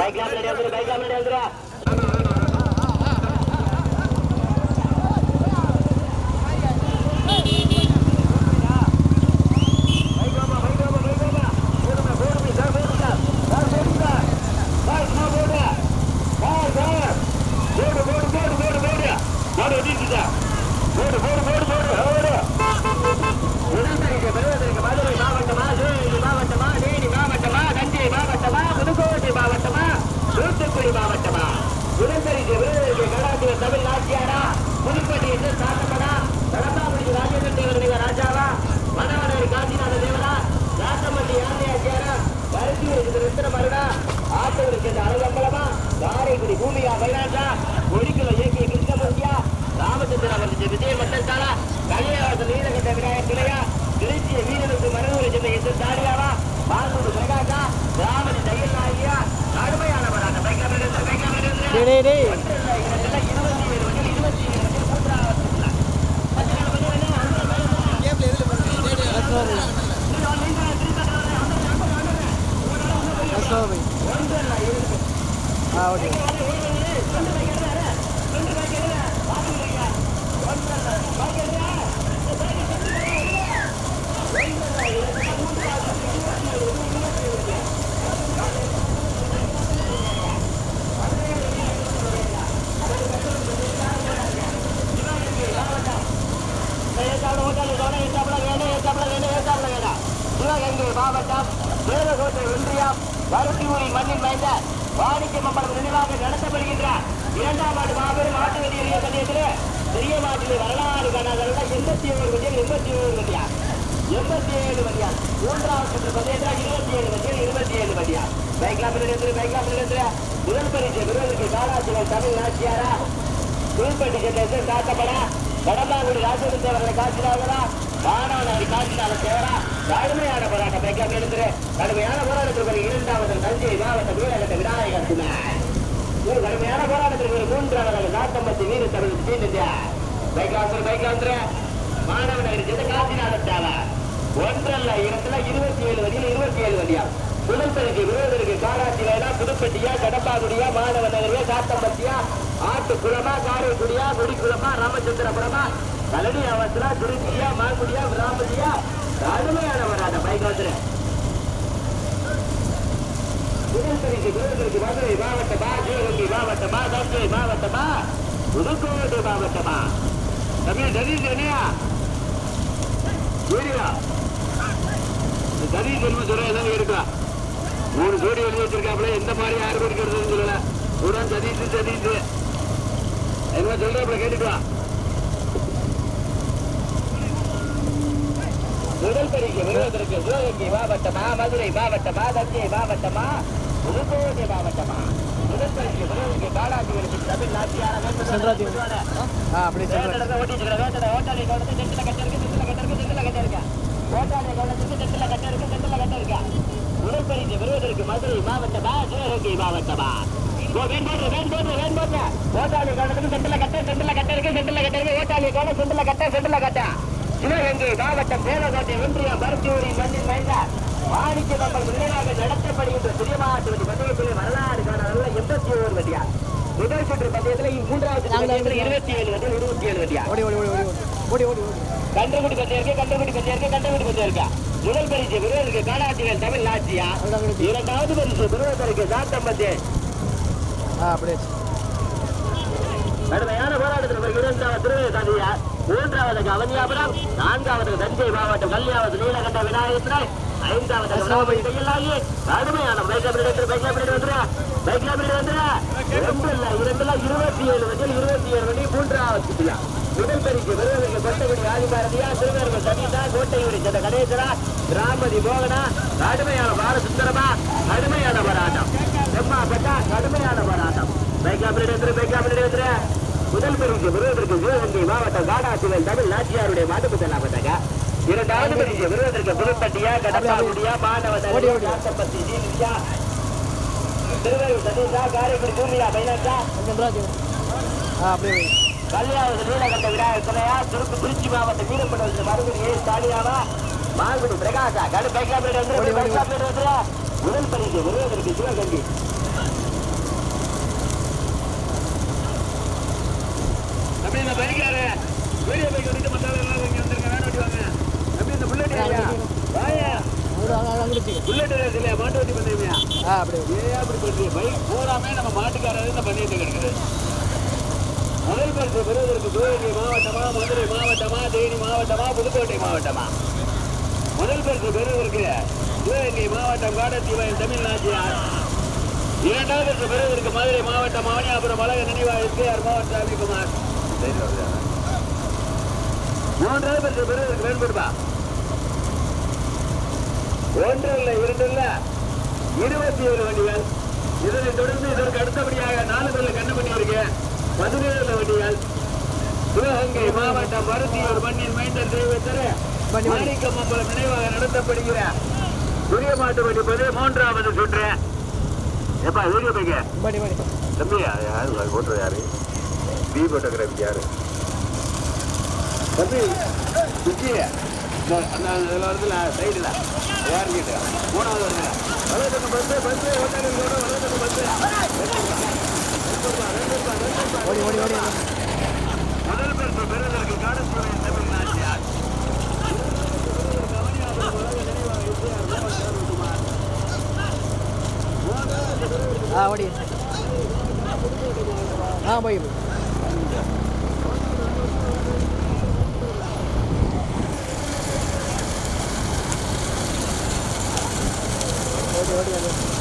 பைக்ல முன்னாடி வந்துரு பைக்ல முன்னாடி வந்துரு தூத்துக்குடி மாவட்டமா? உடன்படிக்கை விருதுக்கு கடாசிய தமிழ் நாச்சியாரா புதுப்பட்டி என்று சாத்தப்படா கடம்பாபுரி ராஜேந்திர தேவருடைய ராஜாவா? மணவனரி காசிநாத தேவரா ராசமல்லி யானையாச்சியாரா பருத்தியூருக்கு ரத்தின மருடா ஆத்தூருக்கு இந்த அழகம்பலமா காரைக்குடி பூமியா வைராஜா ஒடிக்குல இயக்கிய கிருஷ்ணமூர்த்தியா? ராமச்சந்திரா வந்து விஜய மட்டசாலா கலியாவாசல் நீலகண்ட விநாயகர் பிள்ளையா திருச்சிய வீரனுக்கு மனநூறு சென்ற எந்த தாடியாவா பாலூர் பிரகாஷா ராமதி தையல் நாயகியா கடுமையான போராட்டம் பைக்காமல் பைக்காமல் டேய் டேய் டேய் இரண்டாம் ஆண்டு மாபெரும் ஆட்டு வெளியேறிய பந்தயத்தில் பெரிய மாட்டிலே வரலாறு காணாதவர்கள் எண்பத்தி ஏழு வண்டிகள் எண்பத்தி ஏழு வண்டியா எண்பத்தி ஏழு வண்டியா மூன்றாவது சுற்று பந்தயத்தில் இருபத்தி ஏழு வண்டிகள் இருபத்தி ஏழு வண்டியா பைக்லாம் நிலையத்தில் பைக்லாம் நிலையத்தில் முதல் பரிசு பெறுவதற்கு காலாட்சிகள் தமிழ் நாச்சியாரா? புதுப்பட்டி சென்ற காட்டப்படா கடம்பாங்குடி ராஜேந்திர அவர்களை காட்சியாளர்களா மாணவனாரி காட்சியாள தேவரா? கடுமையான போராட்டம். பைக்லாம் எடுத்து கடுமையான போராட்டத்திற்கு இரண்டாவது தஞ்சை மாவட்ட வீரகட்ட விநாயகர் ஒரு கடுமையான போராட்டத்திற்கு ஒரு மூன்றாவது நாட்டம்பத்தி வீர தமிழ் சீனிந்தியா பைக்ல வந்து பைக்ல வந்து மாணவ நகரி காசிநாதத்தால தேவை ஒன்றல்ல இடத்துல இருபத்தி ஏழு வண்டியில் இருபத்தி ஏழு வண்டியா? புலம்பெருக்கு விரோதருக்கு காராட்சி வேலா புதுப்பட்டியா கடப்பாகுடியா மாணவ நகரியா காத்தம்பத்தியா ஆட்டுக்குளமா காரைக்குடியா குடிக்குளமா ராமச்சந்திரபுரமா கலடி அவசரா துருக்கியா மாங்குடியா ராமதியா கடுமையான போராட்டம். பைக் வந்துரு புதுப்பட்டிக்கு விரோதருக்கு மதுரை மாவட்டமா சிவகங்கை மாவட்டமா தஞ்சை மாவட்டமா புதுக்கோட்டை மாவட்டமா தமிழ் என்னையா என்ன சொல்ற ஏதாவது இருக்கா மூணு ஜோடி எழுதி வச்சிருக்காப்புல எந்த மாதிரி யாரு இருக்கிறதுன்னு சொல்லல கூட சதீஷ் சதீஷ் என்ன சொல்றாப்புல கேட்டுட்டு வா முதல் பரிசு விருதுக்கு சிவகங்கை மாவட்டமா மதுரை மாவட்டமா தஞ்சை மாவட்டமா புதுக்கோட்டை மாவட்டமா முதல் பரிசு விருதுக்கு தமிழ் நாட்டியான அப்படியே ஓட்டிட்டு இருக்கிற ஓட்டாளி கவனத்தை நெட்டில கட்ட இருக்கு நெட்டில கட்ட இருக்கு நெட்டில கட்ட இருக்கு ஓட்டாளி கவனத்துக்கு நெட்டில கட்ட இருக்கு நெட்டில கட்ட இருக்கு உடற்பயிற்சி பெறுவதற்கு மதுரை மாவட்டமா சிவகங்கை மாவட்டமா வேன் போடு, வேன் போடு, வேன் போடு. ஓட்டாளி கவனத்துக்கு சென்டர்ல கட்ட சென்டர்ல கட்ட இருக்கு கட்ட இருக்கு ஓட்டாளி கவனம் கட்ட கட்ட சிவகங்கை மாவட்டம் ஒன்றியம் வாணிக்க மக்கள் நடத்த நடத்தப்படுகின்ற சிறியமாட்டு வண்டி பந்தயத்திலே வரலாறு காண எண்பத்தி ஓரு வண்டியா முதல் சுற்று பந்தயத்தில் மூன்றாவது பந்தயத்தில் இருபத்தி ஏழு வண்டிகள் இருபத்தி ஏழு வண்டியா ஓடி ஓடி ஓடி ஓடி ஓடி கண்டுபிடி பந்தயம் இருக்கு கண்டுபிடி பந்தயம் இருக்கு கண்டுபிடி பந்தயம் இருக்கா முதல் பரிசு விருதுக்கு காலாட்சிகள் தமிழ் நாச்சியா. இரண்டாவது பரிசு விருதுக்கு சாத்தம்பத்து ஆ அப்படியே கடுமையான போராட்டத்தில் இரண்டாவது திருவேல் சாதியா மூன்றாவது அவனியாபுரம் நான்காவது தஞ்சை மாவட்டம் கல்யாவது நீலகண்ட விநாயகர் ஐந்தாவது கையிலாகி கடுமையான பைக்ல பிடித்து பைக்ல பிடித்து வந்துடா பைக்ல பிடித்து வந்துடா ரெண்டு இல்ல இரண்டுல இருபத்தி ஏழு வண்டியில் இருபத்தி ஏழு வண்டி மூன்றாவது சுத்தியா முதல் பரிசு விருதுக்கு கொட்டகுடி ஆதிபாரதியா திருவேர்கள் சதீதா கோட்டையூரி சென்ற கணேசரா ராமதி மோகனா கடுமையான பால சுந்தரமா கடுமையான போராட்டம் செம்மா பட்டா கடுமையான போராட்டம் பைக்ல பிடித்து வந்துரு பைக்ல வந்துரு முதல் பரிசு சிவகங்கை மாவட்டம் காடாசிவன் தமிழ் நாச்சியாருடைய மாட்டுப்புத்தல் ஆபத்தாங்க இரண்டாவது பரிசு விருதற்கு புதுப்பட்டியா கடப்பாக்குடியா மாணவ நாட்டப்பட்டி ஜீவியா திருவேலூர் சதீஷா காரைக்குடி பூமியா பைனாச்சா அப்படியே கல்யாணத்து நூலகட்ட ஸ்டாலியாவா? மாங்குடி பிரகாஷா கடு பைக்கா பிளேட் வந்து பைக்கா பிளேட் வந்து முதல் பரிசு அப்படி பைக்காரு வீடியோ ஏன் அப்படி பைக் நம்ம மாட்டுக்காரர் தான் பண்ணிட்டு கிடக்குது முதல் பரிசு பெறுவதற்கு சிவகங்கை மாவட்டமா மதுரை மாவட்டமா தேனி மாவட்டமா புதுக்கோட்டை மாவட்டமா? முதல் பரிசு பெறுவதற்கு சிவகங்கை மாவட்டம் காடத்தீவன் தமிழ்நாட்டியார் இரண்டாவது பரிசு பெறுவதற்கு மதுரை மாவட்டம் மவனியாபுரம் அழக நினைவா எஸ்கேஆர் மாவட்ட மூன்றாவது பரிசு பெறுவதற்கு வேண்படுவா ஒன்று இல்ல இரண்டு இல்ல இருபத்தி ஏழு வண்டிகள் இதனைத் தொடர்ந்து இதற்கு அடுத்தபடியாக நாலு பேர்ல கண்ணு பண்ணி இருக்கு பதினேழு வண்டிகள் சிவகங்கை மாவட்டம் பருத்தியூர் மண்ணின் மைந்தர் தெய்வத்தர. மாணிக்கமம்பலம் நினைவாக நடத்தப்படுகிற புதிய மாட்டு வண்டி பது மூன்றாவது சுற்று எப்பா வீடியோ பைக்க தம்பி யாரு ஓட்டுறது யாரு பி போட்டோகிராஃபி யாரு தம்பி அந்த வருதுல சைடில் யாருக்கிட்ட மூணாவது வருங்க வலதுக்கு பஸ் பஸ் ஓட்டாளர் கூட வலதுக்கு பஸ் ஓடி ஓடி ஓடி முதல் பரிசு பெறுவதற்கு காடஸ்புரம் தமிழ் நாட்டியார் ஆ ஓடி ஆ போய் போய் ஓடி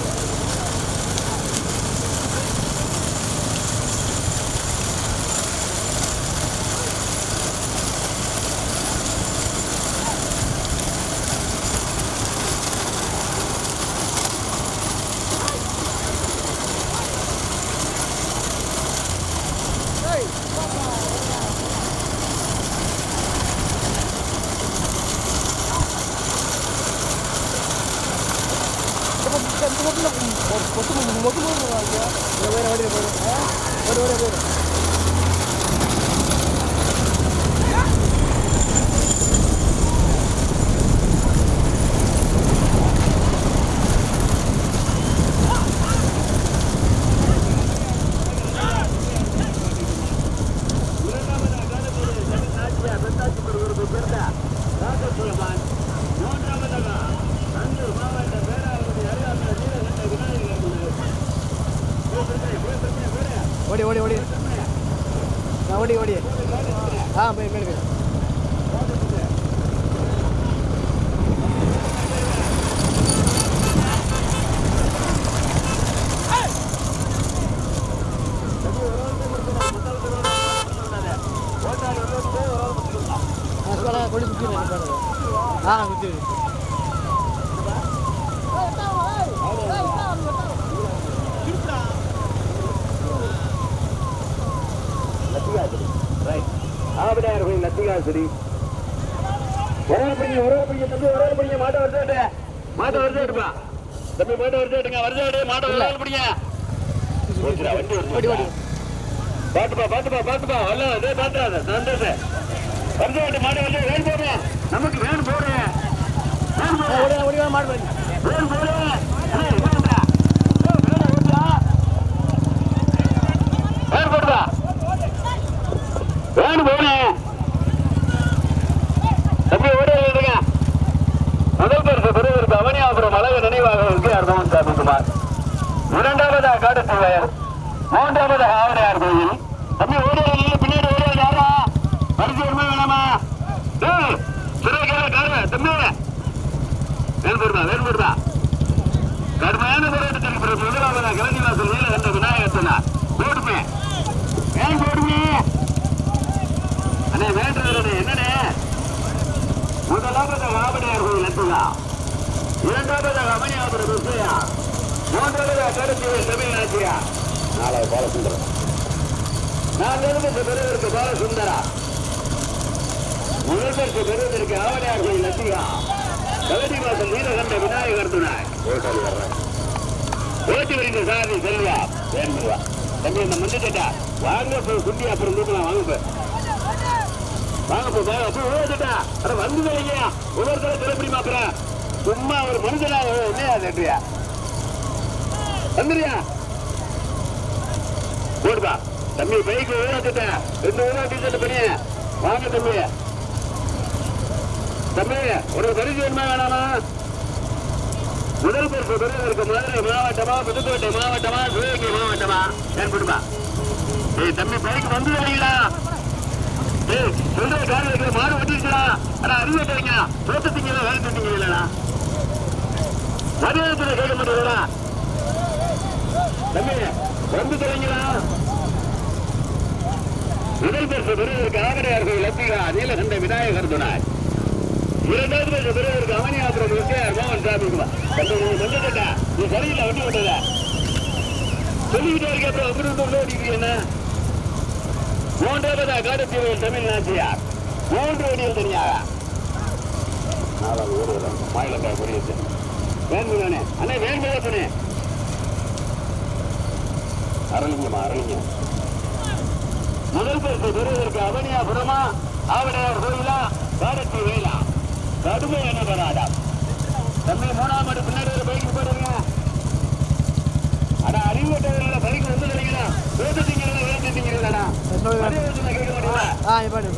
കൊത്തു കൊത്തു മുഖത്ത് നോക്കുന്നു ഒരു പേര് ഒരു പേര് ஓடி ஓடி ஓடி. ஓடி ஓடி. ஆ போய் மேலே போய் சரி. ஒரு ஆள் பிடிங்க ஒரு ஆள் பிடிங்க தம்பி ஒரு ஆள் பிடிங்க மாட்டை வருதாட்டு மாட்டை வருதாட்டுப்பா தம்பி மாட்டை வருதாட்டுங்க வருதாட்டு மாட்டை ஒரு ஆள் பிடிங்க பாட்டுப்பா பாட்டுப்பா பாட்டுப்பா வரல அதே பாத்தாத சந்தோஷ. வருதாட்டு மாடு வந்து வேன் போடுங்க நமக்கு வேன் போடு மாடு வேன் போடு வேன் போடு அவனியாபுரம் அழகு நினைவாக இருக்கு அர்பவன் சாமிக்குமார் இரண்டாவதாக காடத்துவையர் மூன்றாவது ஆவணையார் கோயில். அப்படி ஓடுவது பின்னாடி ஓடுவது யாரா? பரிசு வருமா வேணாமா? தம்பி வேல்பூர்தா வேல்பூர்தா கடுமையான போராட்டத்திற்கு பிறகு முதலாவதாக கிளஞ்சி வாசல் வேலை கண்ட விநாயகத்தனா போடுமே ஏன் போடுமே அண்ணே வேண்டுறதுடனே என்னடே முதலாவது மாவடியார் கோயில் எடுத்துதான் இரண்டாவதாக இரண்டாவது அமனியாபுரம் விசையா மூன்றாவது கருத்தியல் தமிழ்நாட்டியா நாலாவது பாலசுந்தரம் நான்காவது பெறுவதற்கு பாலசுந்தரா முதல்வருக்கு பெறுவதற்கு ஆவடையார் கோயில் லட்சியா கலடி மாதம் நீலகண்ட விநாயகர் துணை ஓட்டி வருகின்ற சாரதி செல்வா வேண்டுவா தம்பி இந்த மஞ்சள் கேட்டா வாங்க போய் குண்டி அப்புறம் தூக்கலாம் வாங்க போய் வாங்க போய் வாங்க அப்போ ஓடுடா அட வந்து இல்லையா ஒவ்வொருத்தர திறப்படி மாப்பிறா சும்மா ஒரு மனுஷனாக இல்லையா நன்றியா வந்துறியா போடுப்பா. தம்பி பைக் ஊராத்திட்டேன் ரெண்டு ஊராட்டி செட்டு வாங்க தம்பி. தம்பி ஒரு பரிசு வேணுமா வேணாமா? முதல் பரிசு இருக்கு மதுரை மாவட்டமா புதுக்கோட்டை மாவட்டமா சிவகங்கை மாவட்டமா? ஏற்படுமா ஏய் தம்பி பைக் வந்து வரீங்களா ஏய் சொல்ற கார் வைக்கிற மாடு ஓட்டிருக்கா ஆனா அறிவு வைக்கிறீங்க தோட்டத்தீங்க வேலை செஞ்சீங்க இல்லடா மரியாதை கேட்க மாட்டேங்கிறா தம்பி வந்து முதல் பரிசு பெறுவதற்கு ஆவடையார் லத்திகா நீலகண்ட விநாயகர் துணாய். இரண்டாவது பரிசு பெறுவதற்கு அவனியாபுரம் எஸ்ஆர் மோகன் சாமி வந்துட்டா நீ சரியில்லை வண்டி விட்டத? சொல்லிக்கிட்டே இருக்க அப்புறம் உள்ள என்ன? மூன்றாவதா தமிழ் நாச்சியார். மூன்று அடியில் தனியாக. நாலாவது ஊர் மாயிலக்காய் வேண்முதானே அண்ணே வேண்முதப்பனே அரளிங்கம்மா அரளிங்கம் முதல் பரிசு பெறுவதற்கு அவனியாபுரமா ஆவடையார் கோயிலா காடத்தி வேலா. கடுமையான போராட்டம் தம்பி மூணாம் ஆண்டு பின்னாடி ஒரு பைக் போடுங்க. ஆனா அறிவுட்டவர்கள பைக் வந்து தெரியுங்களா பேசிட்டீங்களா வேண்டிட்டீங்களா கேட்க மாட்டீங்களா ஆ நிப்பாடு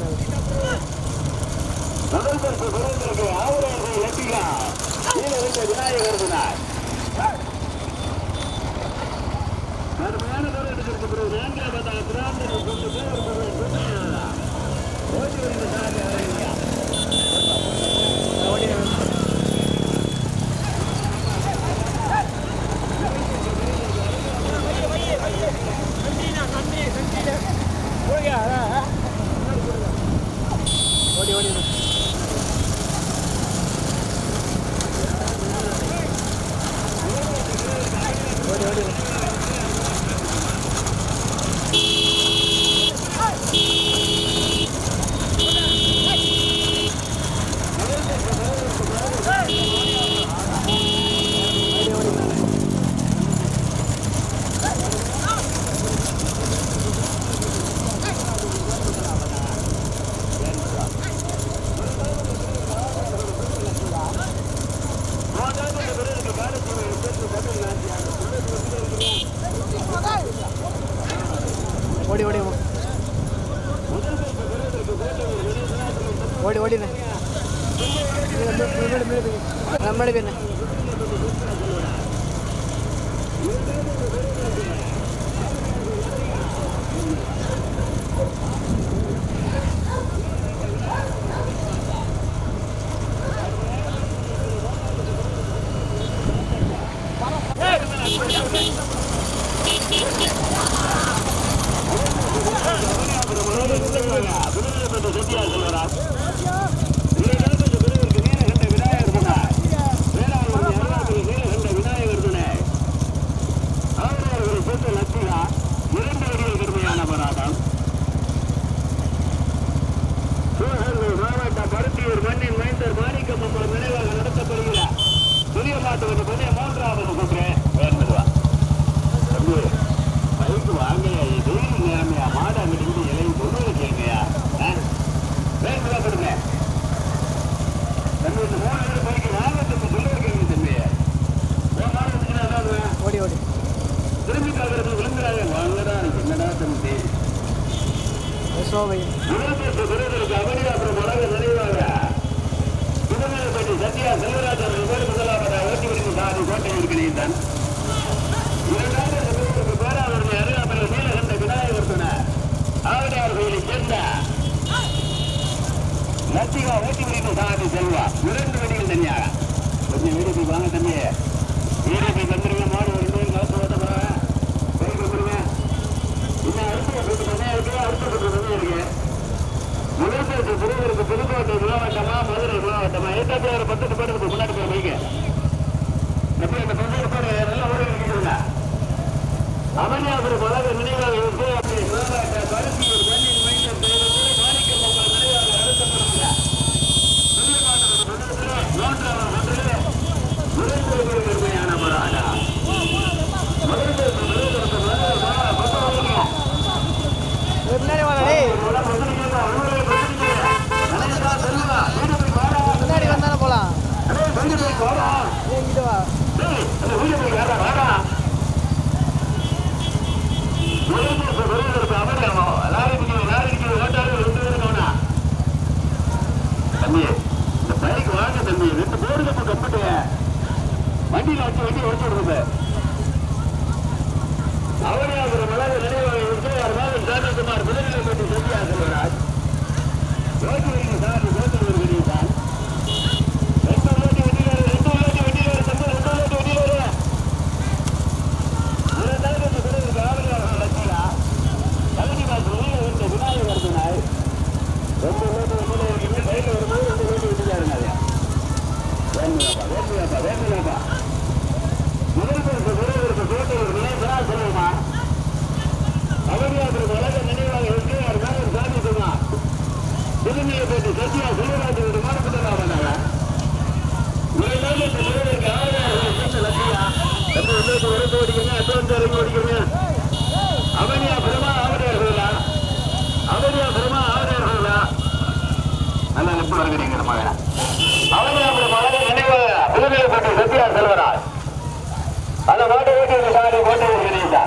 முதல் பரிசு பெறுவதற்கு ஆவடையார் கோயில் விநாயகர் வினாய் கடுமையான நடவடிக்கை நான்காவது பிராந்தனை கொண்டு பேர் ஓட்டி வருகிற செல்வராஜ் அவர்கள் முதலாவதாக ஓட்டிவிடும் சாதி கோட்டையில் விநாயகர் சொன்னார் ஆவடியார் கோயிலை சேர்ந்த லத்திகா ஓட்டிவிடும் சாதி செல்வா இரண்டு கொஞ்சம் வீடு வாங்க தம்பி வீடு போய் மாடு ஒரு காசு ஓட்ட போறாங்க போய் வந்துருங்க இன்னும் அடுத்த இருக்கு அடுத்த கூட்டு தனியாக முதல்வருக்கு புதுவருக்கு புதுக்கோட்டை மாவட்டமா மதுரை மாவட்டமா? ஏற்றாப்புல பத்து பேருக்கு முன்னாடி போய் வைங்க தூக்கி ஒடிச்சு விடுறது அவனியாபுர மலர் நினைவாக விஜயார் மாதம் ராஜகுமார் முதலில் பற்றி சொல்லியாக அவரியா பிரமா ஆவரையார்களா அவரியா பிரமா ஆவரையார்களா நல்லா எப்ப வருகிறீங்க நம்ம அவரியா பிரமாவை நினைவு. புதுமையில் போட்டு சத்யா செல்வராஜ் அந்த மாட்டு வீட்டில் சாரி கொண்டு வருகிறீங்களா